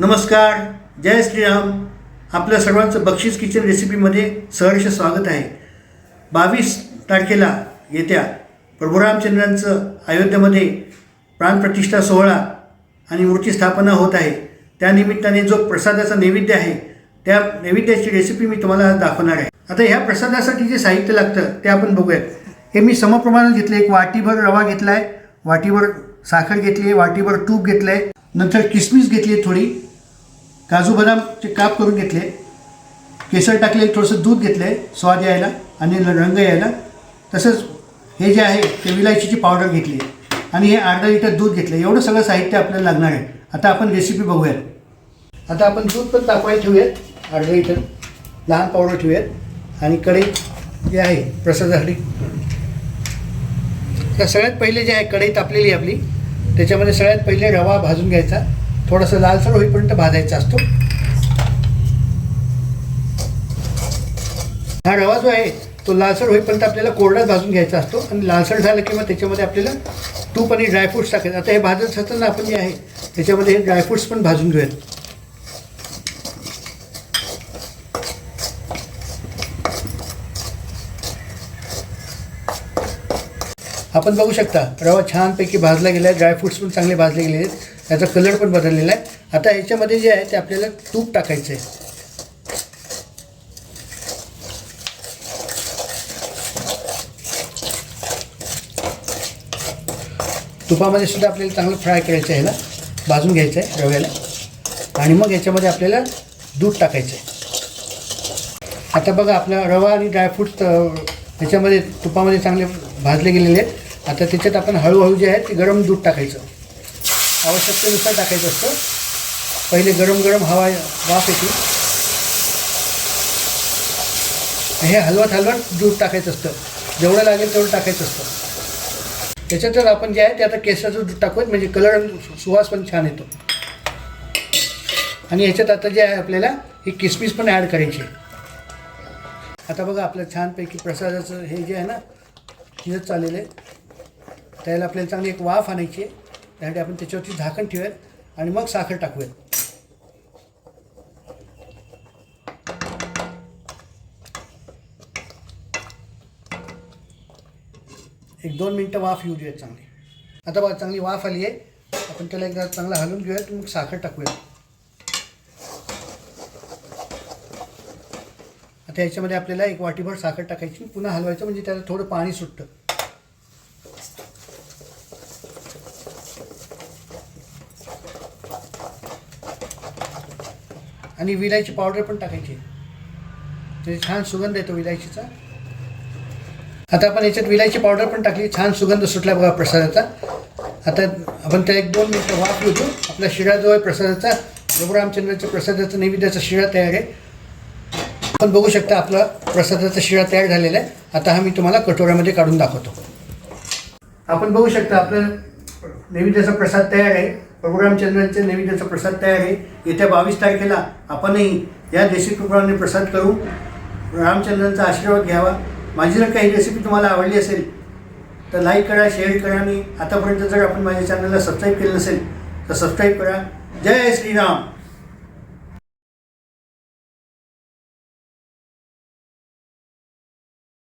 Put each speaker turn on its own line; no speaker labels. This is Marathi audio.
नमस्कार जय श्रीराम. आपल्या सर्वांचं बक्षीस किचन रेसिपीमध्ये सहर्ष स्वागत आहे. बावीस तारखेला येत्या प्रभुरामचंद्रांचं अयोध्येमध्ये प्राणप्रतिष्ठा सोहळा आणि मूर्ती स्थापना होत आहे. त्यानिमित्ताने जो प्रसादाचा नैवेद्य आहे त्या नैवेद्याची रेसिपी मी तुम्हाला दाखवणार आहे. आता ह्या प्रसादासाठी जे साहित्य लागतं ते आपण बघूयात. हे मी समप्रमाणात घेतलं एक वाटीभर रवा घेतला आहे वाटीभर साखर घेतली आहे वाटीभर तूप घेतलं आहे नंतर किसमिस घेतली आहे थोडी. काजू बदामचे काप करून घेतले. केसर टाकले थोडंसं दूध घेतलं आहे स्वाद यायला आणि रंग यायला. तसंच हे जे आहे ते विलायचीची पावडर घेतली. आणि हे अर्धा लिटर दूध घेतलं. एवढं सगळं साहित्य आपल्याला लागणार आहे. आता आपण रेसिपी बघूयात. आता आपण दूध पण तापवायला ठेवूयात. अर्धा लिटर लहान पावडर ठेवूयात. आणि कढई जे आहे प्रसादासाठी तर सगळ्यात पहिले जे आहे कढई तापलेली आहे आपली. त्याच्यामध्ये सगळ्यात पहिले रवा भाजून घ्यायचा. थोडासा लालसर होईपर्यंत भाजायचा असतो. हा रवा जो आहे तो लालसर होईपर्यंत आपल्याला कोरडाच भाजून घ्यायचा असतो आणि लालसर झालं की मग त्याच्यामध्ये आपल्याला तूप आणि ड्रायफ्रूट्स टाकायचं. आता हे भाजत असताना आपण जे आहे त्याच्यामध्ये हे ड्रायफ्रूट्स पण भाजून घेऊयात. आपण बघू शकता रवा छानपैकी भाजला गेला आहे ड्रायफ्रुट्स पण चांगले भाजले गेले आहेत. त्याचा कलर पण बदललेला आहे. आता ह्याच्यामध्ये जे आहे ते आपल्याला तूप टाकायचं आहे तुपामध्ये सुद्धा आपल्याला चांगलं फ्राय करायचं आहे ह्याला भाजून घ्यायचं आहे रव्याला. आणि मग याच्यामध्ये आपल्याला दूध टाकायचं आहे आता बघा आपला रवा आणि ड्रायफ्रूट्स याच्यामध्ये तुपामध्ये चांगले भाजले गेलेले आहेत. आता त्याच्यात आपण हळूहळू जे आहे ते गरम दूध टाकायचं. आवश्यकतेनुसार टाकायचं असतं. पहिले गरम गरम हवा वाफ येते. हे हलवत हलवत दूध टाकायचं असतं. जेवढं लागेल तेवढं टाकायचं असतं. त्याच्यातच आपण जे आहे ते आता केसाचं दूध टाकूयात म्हणजे कलर सुवास पण छान येतो. आणि ह्याच्यात आता जे आहे आपल्याला ही किसमिस पण ॲड करायची आता बघा आपलं छानपैकी प्रसादाचं हे जे आहे ना शिजत चाललेलं आहे त्याला आपल्याला चांगली एक वाफ आणायची आहे. त्यासाठी आपण त्याच्यावरती झाकण ठेवूयात आणि मग साखर टाकूयात. एक दोन मिनटं वाफ येऊ देऊयात चांगली. आता बघा चांगली वाफ आली आहे. आपण त्याला एकदा चांगला हलवून घेऊयात मग साखर टाकूयात. आता याच्यामध्ये आपल्याला एक वाटीभर साखर टाकायची पुन्हा हलवायचं म्हणजे त्याला थोडं पाणी सुटतं. आणि विलायची पावडर पण टाकायची. त्याची छान सुगंध येतो विलायचीचा. आता आपण याच्यात विलायची पावडर पण टाकली छान सुगंध सुटला बघा प्रसादाचा. आता आपण त्या एक दोन मिनटं वाफ घेतो आपला शिरा जो आहे प्रसादाचा रघुरामचंद्राच्या प्रसादाचा नैवेद्याचा शिरा तयार आहे. आपण बघू शकता आपला प्रसादाचा शिळा तयार झालेला आहे. आता हा मी तुम्हाला कटोऱ्यामध्ये काढून दाखवतो. आपण बघू शकता आपलं नैवेद्याचा प्रसाद तयार आहे. प्रभुरामचंद्रांच्या नैवेद्याचा प्रसाद तयार आहे. येत्या बावीस तारखेला आपणही या देशी कृपणाने प्रसाद करू. रामचंद्रांचा आशीर्वाद घ्यावा. माझी जर काही रेसिपी तुम्हाला आवडली असेल तर लाईक करा शेअर करा आणि आतापर्यंत जर आपण माझ्या चॅनलला सबस्क्राईब केलं नसेल तर सबस्क्राईब करा. जय श्रीराम.